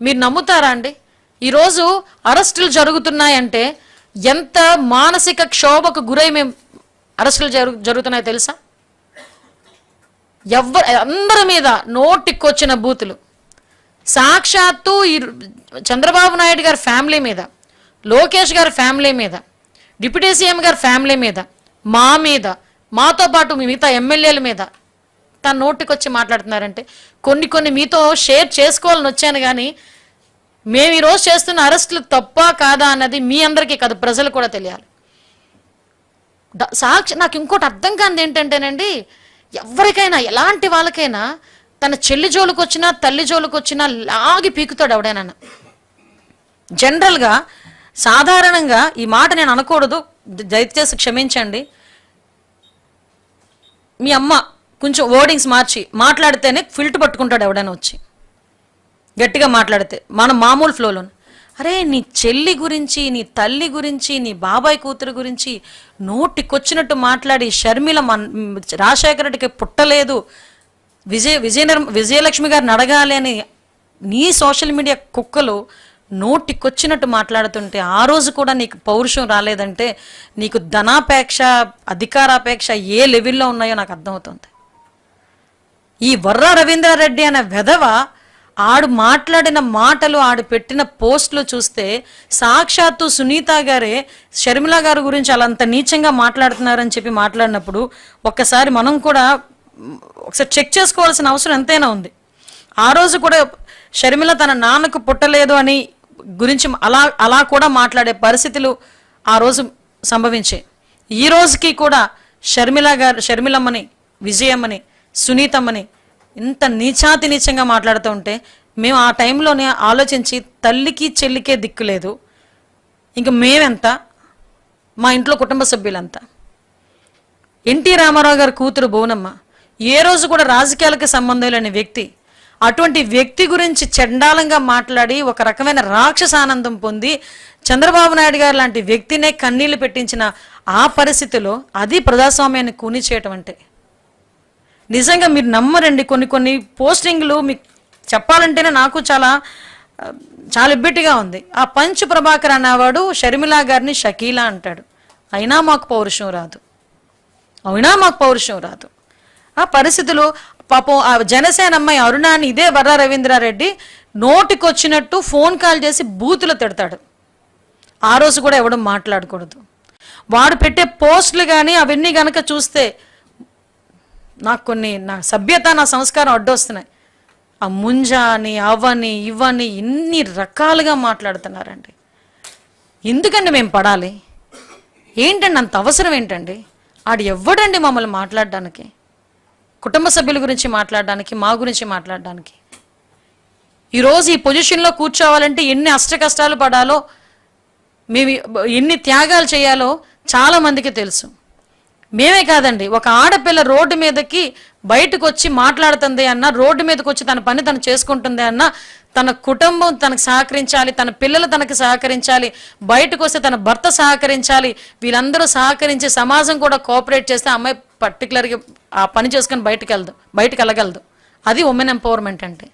మీరు నమ్ముతారా అండి? ఈరోజు అరెస్టులు జరుగుతున్నాయంటే ఎంత మానసిక క్షోభకు గురై మేము అరెస్టులు జరుగు జరుగుతున్నాయో తెలుసా? ఎవ్వరు అందరి మీద నోటికొచ్చిన బూతులు. సాక్షాత్తు ఈ చంద్రబాబు నాయుడు గారి ఫ్యామిలీ మీద లోకేష్ గారి ఫ్యామిలీ మీద డిప్యూటీ సీఎం గారి ఫ్యామిలీ మీద మా మీద మాతో పాటు మిగతా ఎమ్మెల్యేల మీద తన నోటికొచ్చి మాట్లాడుతున్నారంటే కొన్ని కొన్ని మీతో షేర్ చేసుకోవాలని వచ్చాను కానీ మేము ఈరోజు చేస్తున్న అరెస్టులు తప్ప కాదా అన్నది మీ అందరికీ కాదు ప్రజలు కూడా తెలియాలి. సాక్షి నాకు ఇంకోటి అర్థం కానిది ఏంటంటేనండి ఎవరికైనా ఎలాంటి వాళ్ళకైనా తన చెల్లి జోలికి వచ్చినా తల్లి జోలికి వచ్చినా లాగి పీకుతాడు ఎవడైనా. జనరల్గా సాధారణంగా ఈ మాట నేను అనకూడదు దయచేసి క్షమించండి. మీ అమ్మ కొంచెం వర్డింగ్స్ మార్చి మాట్లాడితేనే ఫిల్ట్ పట్టుకుంటాడు ఎవడైనా వచ్చి. గట్టిగా మాట్లాడితే మన మామూలు ఫ్లోలో అరే నీ చెల్లి గురించి నీ తల్లి గురించి నీ బాబాయ్ కూతురు గురించి నోటికొచ్చినట్టు మాట్లాడి షర్మిల మన రాజశేఖర రెడ్డికి పుట్టలేదు విజయ విజయ విజయలక్ష్మి గారిని అడగాలి అని నీ సోషల్ మీడియా కుక్కలు నోటికొచ్చినట్టు మాట్లాడుతుంటే ఆ రోజు కూడా నీకు పౌరుషం రాలేదంటే నీకు ధనాపేక్ష అధికారాపేక్ష ఏ లెవెల్లో ఉన్నాయో నాకు అర్థమవుతుంది. ఈ వర్ర రవీంద్రారెడ్డి అనే వెధవ ఆడు మాట్లాడిన మాటలు ఆడు పెట్టిన పోస్టులు చూస్తే సాక్షాత్తు సునీత గారే షర్మిల గారి గురించి అలా అంత నీచంగా మాట్లాడుతున్నారని చెప్పి మాట్లాడినప్పుడు ఒక్కసారి మనం కూడా ఒకసారి చెక్ చేసుకోవాల్సిన అవసరం ఎంతైనా ఉంది. ఆ రోజు కూడా షర్మిల తన నాన్నకు పుట్టలేదు అని గురించి అలా అలా కూడా మాట్లాడే పరిస్థితులు ఆ రోజు సంభవించాయి. ఈ రోజుకి కూడా షర్మిల గారు షర్మిలమ్మని విజయమ్మని సునీతమ్మని ఇంత నీచాతి నీచంగా మాట్లాడుతూ ఉంటే మేము ఆ టైంలోనే ఆలోచించి తల్లికి చెల్లికే దిక్కు లేదు. ఇంక మేమెంత? మా ఇంట్లో కుటుంబ సభ్యులంతా. ఎన్టీ రామారావు గారి కూతురు భువనమ్మ ఏ రోజు కూడా రాజకీయాలకు సంబంధం లేని వ్యక్తి. అటువంటి వ్యక్తి గురించి చండాలంగా మాట్లాడి ఒక రకమైన రాక్షస ఆనందం పొంది చంద్రబాబు నాయుడు గారు లాంటి వ్యక్తినే కన్నీళ్ళు పెట్టించిన ఆ పరిస్థితిలో అది ప్రజాస్వామ్యాన్ని కూని చేయటం అంటే నిజంగా మీరు నమ్మరండి. కొన్ని కొన్ని పోస్టింగ్లు మీకు చెప్పాలంటేనే నాకు చాలా చాలా ఇబ్బెట్టిగా ఉంది. ఆ పంచ్ ప్రభాకర్ అనేవాడు షర్మిలా గారిని షకీలా అంటాడు. అయినా మాకు పౌరుషం రాదు. అయినా మాకు పౌరుషం రాదు. ఆ పరిస్థితులు పాపం ఆ జనసేన అమ్మాయి అరుణాని ఇదే వర్ర రవీంద్రారెడ్డి నోటికొచ్చినట్టు ఫోన్ కాల్ చేసి బూతులు తిడతాడు. ఆ రోజు కూడా ఎవడం మాట్లాడకూడదు. వాడు పెట్టే పోస్టులు కానీ అవన్నీ గనక చూస్తే నాకు కొన్ని నా సభ్యత నా సంస్కారం అడ్డొస్తున్నాయి. ఆ ముంజ అని అవని ఇవని ఇన్ని రకాలుగా మాట్లాడుతున్నారండి. ఎందుకండి మేము పడాలి? ఏంటండి అంత అవసరం ఏంటండి? ఆడు ఎవ్వడండి మమ్మల్ని మాట్లాడడానికి? కుటుంబ సభ్యుల గురించి మాట్లాడడానికి మా గురించి మాట్లాడడానికి? ఈరోజు ఈ పొజిషన్లో కూర్చోవాలంటే ఎన్ని అష్ట కష్టాలు పడాలో మేము ఎన్ని త్యాగాలు చేయాలో చాలామందికి తెలుసు. మేమే కాదండి ఒక ఆడపిల్ల రోడ్డు మీదకి బయటకు వచ్చి మాట్లాడుతుంది అన్న రోడ్డు మీదకి వచ్చి తన పని తను చేసుకుంటుంది అన్న తన కుటుంబం తనకు సహకరించాలి తన పిల్లలు తనకు సహకరించాలి బయటకు వస్తే తన భర్త సహకరించాలి వీళ్ళందరూ సహకరించి సమాజం కూడా కోఆపరేట్ చేస్తే అమ్మాయి పర్టికులర్గా ఆ పని చేసుకొని బయటకు వెళ్దు బయటకు వెళ్ళగలదు అది ఉమెన్ ఎంపవర్మెంట్ అంటే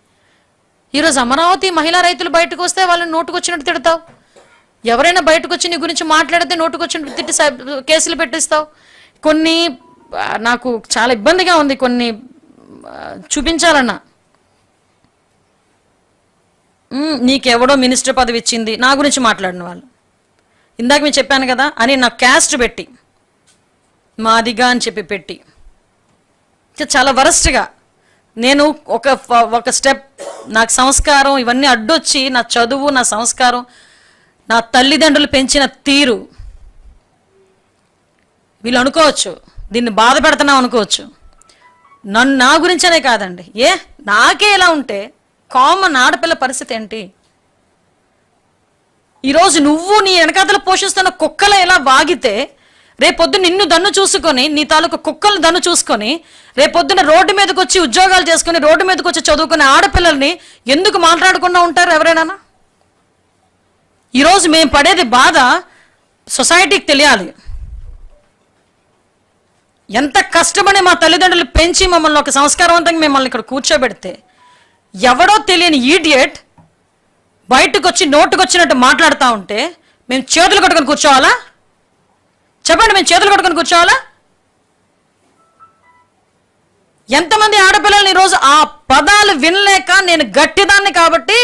ఈరోజు అమరావతి మహిళా రైతులు బయటకు వస్తే వాళ్ళని నోటుకొచ్చినట్టు తిడతావు? ఎవరైనా బయటకు వచ్చి నీ గురించి మాట్లాడితే నోటుకొచ్చినట్టు తిట్టి కేసులు పెట్టిస్తావు? కొన్ని నాకు చాలా ఇబ్బందిగా ఉంది కొన్ని చూపించాలన్నా. నీకెవడో మినిస్టర్ పదవి ఇచ్చింది నా గురించి మాట్లాడిన వాళ్ళు. ఇందాక మేము చెప్పాను కదా అని నా క్యాస్ట్ పెట్టి మాదిగా అని చెప్పి పెట్టి. చాలా వరస్ట్గా. నేను ఒక ఒక స్టెప్ నాకు సంస్కారం ఇవన్నీ అడ్డొచ్చి నా చదువు నా సంస్కారం నా తల్లిదండ్రులు పెంచిన తీరు వీళ్ళు అనుకోవచ్చు. దీన్ని బాధ పెడుతున్నాం అనుకోవచ్చు. నన్ను నా గురించనే కాదండి. ఏ? నాకే ఇలా ఉంటే కామన్ ఆడపిల్ల పరిస్థితి ఏంటి? ఈరోజు నువ్వు నీ వెనకాతలు పోషిస్తున్న కుక్కలు ఎలా వాగితే రేపొద్దు నిన్ను దన్ను చూసుకొని నీ తాలూకు కుక్కలు దన్ను చూసుకొని రేపొద్దున రోడ్డు మీదకి వచ్చి ఉద్యోగాలు చేసుకొని రోడ్డు మీదకి వచ్చి చదువుకునే ఆడపిల్లల్ని ఎందుకు మాట్లాడకుండా ఉంటారు ఎవరైనా? ఈరోజు మేము పడేది బాధ సొసైటీకి తెలియాలి. ఎంత కష్టపడి మా తల్లిదండ్రులు పెంచి మమ్మల్ని ఒక సంస్కారవంతంగా మిమ్మల్ని ఇక్కడ కూర్చోబెడితే ఎవడో తెలియని ఈడియట్ బయటకు వచ్చి నోటుకు వచ్చినట్టు మాట్లాడుతూ ఉంటే మేము చేతులు కట్టుకొని కూర్చోవాలా? చెప్పండి మేము చేతులు కట్టుకొని కూర్చోవాలా? ఎంతమంది ఆడపిల్లల్ని ఈరోజు ఆ పదాలు వినలేక నేను గట్టిదాన్ని కాబట్టి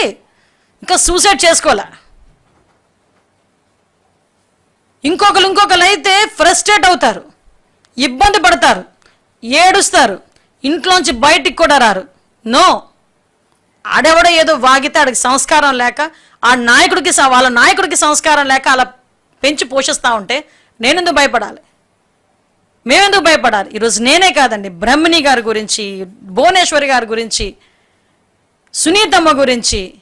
ఇంకా సూసైడ్ చేసుకోలే ఇంకొకరు ఇంకొకరు అయితే ఫ్రస్ట్రేట్ అవుతారు. ఇబ్బంది పడతారు ఏడుస్తారు ఇంట్లోంచి బయటికి కూడా రారు. నో! ఆడెవడో ఏదో వాగితే ఆడికి సంస్కారం లేక ఆ నాయకుడికి వాళ్ళ నాయకుడికి సంస్కారం లేక అలా పెంచి పోషిస్తూ ఉంటే నేనెందుకు భయపడాలి? మేమెందుకు భయపడాలి? ఈరోజు నేనే కాదండి. బ్రహ్మిణి గారి గురించి భువనేశ్వరి గారి గురించి సునీతమ్మ గురించి.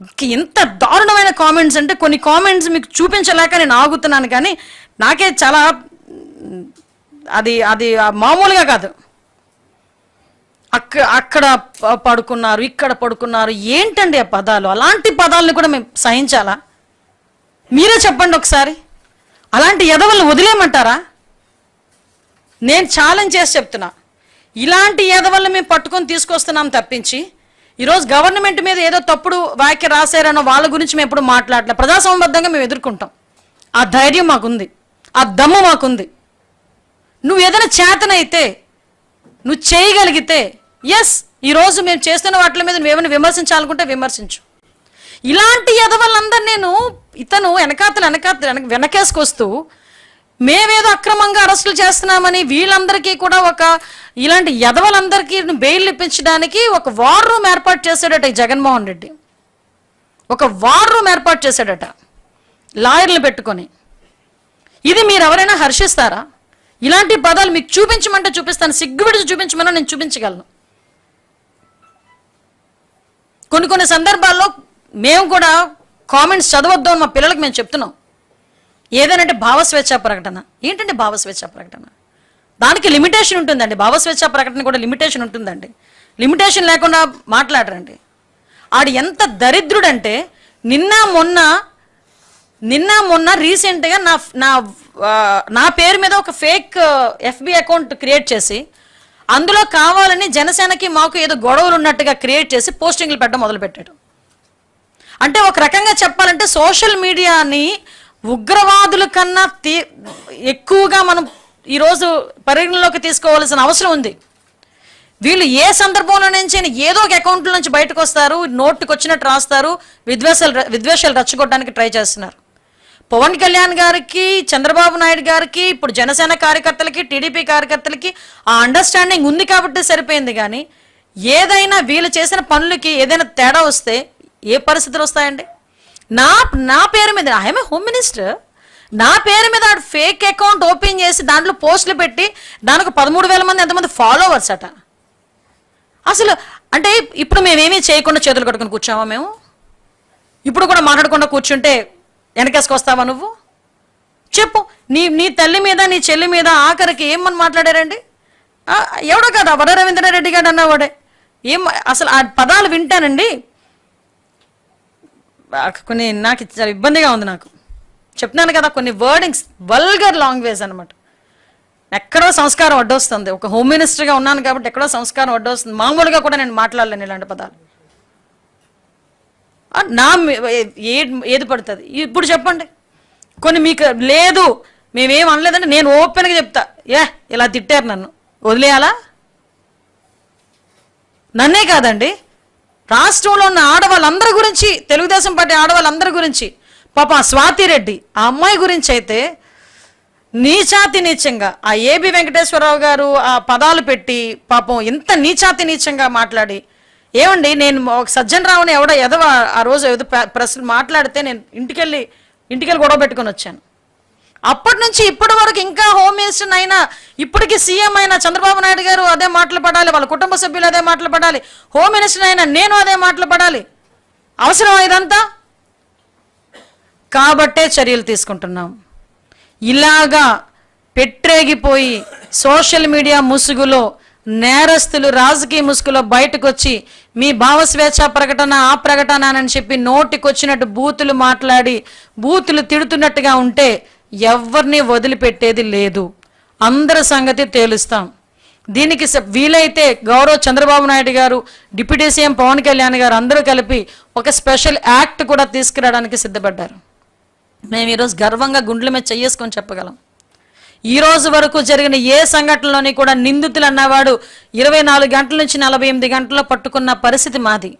ఇంత ఎంత దారుణమైన కామెంట్స్ అంటే కొన్ని కామెంట్స్ మీకు చూపించలేక నేను ఆగుతున్నాను కానీ నాకే చాలా అది అది మామూలుగా కాదు. అక్క అక్కడ పడుకున్నారు ఇక్కడ పడుకున్నారు ఏంటండి ఆ పదాలు? అలాంటి పదాలను కూడా మేము సహించాలా? మీరే చెప్పండి ఒకసారి. అలాంటి ఎదవలను వదిలేయమంటారా? నేను ఛాలెంజ్ చేసి చెప్తున్నా. ఇలాంటి ఎదవల్ని మేము పట్టుకొని తీసుకొస్తున్నాం తప్పించి ఈరోజు గవర్నమెంట్ మీద ఏదో తప్పుడు వ్యాఖ్య రాశారనో వాళ్ళ గురించి మేము ఎప్పుడు మాట్లాడలే. ప్రజాసంబద్ధంగా మేము ఎదుర్కొంటాం. ఆ ధైర్యం మాకుంది. ఆ దమ్ము మాకుంది. నువ్వు ఏదైనా చేతనైతే నువ్వు చేయగలిగితే ఎస్ ఈరోజు మేము చేస్తున్న వాటి మీద నువ్వు ఏమైనా విమర్శించాలనుకుంటే విమర్శించు. ఇలాంటి ఎదవలందరూ నేను ఇతను వెనకాతలు వెనకాతలు వెనక వెనకేసుకొస్తూ మేమేదో అక్రమంగా అరెస్టులు చేస్తున్నామని వీళ్ళందరికీ కూడా ఒక ఇలాంటి ఎదవలందరికీ బెయిల్ ఇప్పించడానికి ఒక వార్ రూమ్ ఏర్పాటు చేశాడట ఈ జగన్మోహన్ రెడ్డి. ఒక వార్ రూమ్ ఏర్పాటు చేశాడట లాయర్లు పెట్టుకొని. ఇది మీరు ఎవరైనా హర్షిస్తారా? ఇలాంటి పదాలు మీకు చూపించమంటే చూపిస్తాను. సిగ్గుబిడిచి చూపించమని నేను చూపించగలను. కొన్ని కొన్ని సందర్భాల్లో మేము కూడా కామెంట్స్ చదవద్దు అని మా పిల్లలకు మేము చెప్తున్నాం. ఏదైనా భావస్వేచ్ఛ ప్రకటన. ఏంటంటే భావస్వేచ్ఛ ప్రకటన? దానికి లిమిటేషన్ ఉంటుందండి. భావస్వేచ్ఛ ప్రకటన కూడా లిమిటేషన్ ఉంటుందండి. లిమిటేషన్ లేకుండా మాట్లాడరండి. ఆడు ఎంత దరిద్రుడంటే నిన్న మొన్న నిన్న మొన్న రీసెంట్గా నా నా నా పేరు మీద ఒక ఫేక్ ఎఫ్బి అకౌంట్ క్రియేట్ చేసి అందులో కావాలని జనసేనకి మాకు ఏదో గొడవలు ఉన్నట్టుగా క్రియేట్ చేసి పోస్టింగ్లు పెట్టడం మొదలుపెట్టాడు. అంటే ఒక రకంగా చెప్పాలంటే సోషల్ మీడియాని ఉగ్రవాదుల కన్నా తీ ఎక్కువగా మనం ఈరోజు పరిగణలోకి తీసుకోవాల్సిన అవసరం ఉంది. వీళ్ళు ఏ సందర్భంలో నుంచి ఏదో ఒక అకౌంట్ల నుంచి బయటకు వస్తారు నోటుకు వచ్చినట్టు రాస్తారు విద్వేషాలు విద్వేషాలు రచ్చగొట్టడానికి ట్రై చేస్తున్నారు. పవన్ కళ్యాణ్ గారికి చంద్రబాబు నాయుడు గారికి ఇప్పుడు జనసేన కార్యకర్తలకి టీడీపీ కార్యకర్తలకి ఆ అండర్స్టాండింగ్ ఉంది కాబట్టి సరిపోయింది కానీ ఏదైనా వీళ్ళు చేసిన పనులకి ఏదైనా తేడా వస్తే ఏ పరిస్థితులు వస్తాయండి? నా నా పేరు మీద ఐఎమ్ హోమ్ మినిస్టర్ నా పేరు మీద ఫేక్ అకౌంట్ ఓపెన్ చేసి దాంట్లో పోస్టులు పెట్టి దానికి పదమూడు వేల మంది ఎంతమంది ఫాలోవర్స్ అట. అసలు అంటే ఇప్పుడు మేమేమీ చేయకుండా చేతులు కట్టుకుని కూర్చోమా మేము? ఇప్పుడు కూడా మాట్లాడకుండా కూర్చుంటే వెనకేసుకొస్తావా నువ్వు? చెప్పు. నీ నీ తల్లి మీద నీ చెల్లి మీద ఆఖరికి ఏమని మాట్లాడారండి? ఎవడో కదా? వడ రవీంద్రారెడ్డి గారు అన్నవాడే. ఏం అసలు ఆ పదాలు వింటానండి. కొన్ని నాకు చాలా ఇబ్బందిగా ఉంది నాకు. చెప్తున్నాను కదా కొన్ని వర్డింగ్స్ వల్గర్ లాంగ్వేజ్ అనమాట ఎక్కడో సంస్కారం అడ్డొస్తుంది. ఒక హోమ్ మినిస్టర్గా ఉన్నాను కాబట్టి ఎక్కడో సంస్కారం అడ్డొస్తుంది. మామూలుగా కూడా నేను మాట్లాడలేను ఇలాంటి పదాలు. నా ఏది పడుతుంది? ఇప్పుడు చెప్పండి. కొన్ని మీకు లేదు. మేమేం అనలేదంటే నేను ఓపెన్గా చెప్తా. ఏ ఇలా తిట్టారు నన్ను. వదిలేయాలా? నన్నే కాదండి. రాష్ట్రంలో ఉన్న ఆడవాళ్ళందరి గురించి తెలుగుదేశం పార్టీ ఆడవాళ్ళందరి గురించి పాప స్వాతిరెడ్డి స్వాతి రెడ్డి ఆ అమ్మాయి గురించి అయితే నీచాతి నీచంగా ఆ ఏబి వెంకటేశ్వరరావు గారు ఆ పదాలు పెట్టి పాపం ఇంత నీచాతి నీచంగా మాట్లాడి ఏమండి నేను ఒక సజ్జన్ రావుని ఎవడో ఎదవ ఆ రోజు ఏదో ప్రశ్న మాట్లాడితే నేను ఇంటికెళ్ళి ఇంటికెళ్ళి గొడవ పెట్టుకొని వచ్చాను. అప్పటి నుంచి ఇప్పటి వరకు ఇంకా హోమ్ మినిస్టర్ అయినా ఇప్పటికి సీఎం అయినా చంద్రబాబు నాయుడు గారు అదే మాటలు పడాలి వాళ్ళ కుటుంబ సభ్యులు అదే మాటలు పడాలి హోమ్ మినిస్టర్ అయినా నేను అదే మాటలు పడాలి. అవసరం ఇదంతా? కాబట్టే చర్యలు తీసుకుంటున్నాం. ఇలాగా పెట్టేగిపోయి సోషల్ మీడియా ముసుగులో నేరస్తులు రాజకీయ ముసుగులో బయటకు వచ్చి మీ భావస్వేచ్ఛ ప్రకటన ఆ ప్రకటన అని చెప్పి నోటికొచ్చినట్టు బూతులు మాట్లాడి బూతులు తిడుతున్నట్టుగా ఉంటే ఎవరిని వదిలిపెట్టేది లేదు. అందరి సంగతి తేలుస్తాం. దీనికి వీలైతే గౌరవ్ చంద్రబాబు నాయుడు గారు డిప్యూటీ సీఎం పవన్ కళ్యాణ్ గారు అందరూ కలిపి ఒక స్పెషల్ యాక్ట్ కూడా తీసుకురావడానికి సిద్ధపడ్డారు. మేము ఈరోజు గర్వంగా గుండెల మీద చెయ్యేసుకొని చెప్పగలం. ఈ రోజు వరకు జరిగిన ఏ సంఘటనలోని కూడా నిందితులు అన్నవాడు ఇరవై నాలుగు గంటల నుంచి నలభై ఎనిమిది గంటల్లో పట్టుకున్న పరిస్థితి మాది.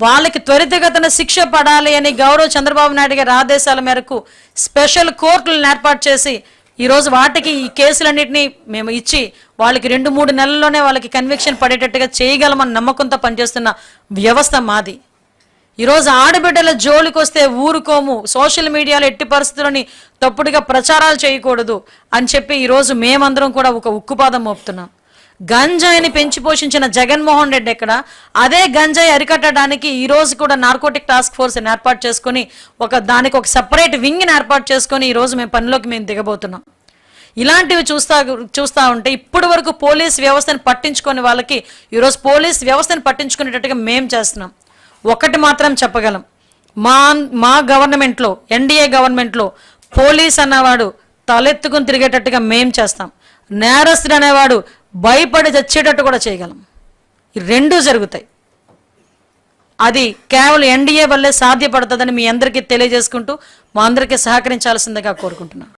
వాళ్ళకి త్వరితగతన శిక్ష పడాలి అని గౌరవ్ చంద్రబాబు నాయుడు గారి ఆదేశాల మేరకు స్పెషల్ కోర్టులను ఏర్పాటు చేసి ఈరోజు వాటికి ఈ కేసులన్నింటినీ మేము ఇచ్చి వాళ్ళకి రెండు మూడు నెలల్లోనే వాళ్ళకి కన్విక్షన్ పడేటట్టుగా చేయగలమని నమ్మకంతో పనిచేస్తున్న వ్యవస్థ మాది. ఈరోజు ఆడబిడ్డల జోలికొస్తే ఊరుకోము సోషల్ మీడియాలో ఎట్టి పరిస్థితులని తప్పుడుగా ప్రచారాలు చేయకూడదు అని చెప్పి ఈరోజు మేమందరం కూడా ఒక ఉక్కుపాదం మోపుతున్నాం. గంజాయిని పెంచి పోషించిన జగన్మోహన్ రెడ్డి ఎక్కడ? అదే గంజాయి అరికట్టడానికి ఈ రోజు కూడా నార్కోటిక్ టాస్క్ ఫోర్స్ ఏర్పాటు చేసుకొని ఒక దానికి ఒక సపరేట్ వింగ్ని ఏర్పాటు చేసుకొని ఈ రోజు మేము పనిలోకి మేము దిగబోతున్నాం. ఇలాంటివి చూస్తా చూస్తా ఉంటే ఇప్పటి వరకు పోలీస్ వ్యవస్థను పట్టించుకొని వాళ్ళకి ఈరోజు పోలీస్ వ్యవస్థను పట్టించుకునేటట్టుగా మేము చేస్తున్నాం. ఒకటి మాత్రం చెప్పగలం. మా మా గవర్నమెంట్లో ఎన్డీఏ గవర్నమెంట్లో పోలీస్ అన్నవాడు తలెత్తుకుని తిరిగేటట్టుగా మేం చేస్తాం. నేరస్తుడు అనేవాడు భయపడి చచ్చేటట్టు కూడా చేయగలం. ఈ రెండూ జరుగుతాయి. అది కేవలం ఎన్డీఏ వల్లే సాధ్యపడుతుందని మీ అందరికీ తెలియజేసుకుంటూ మా అందరికీ సహకరించాల్సిందిగా కోరుకుంటున్నాను.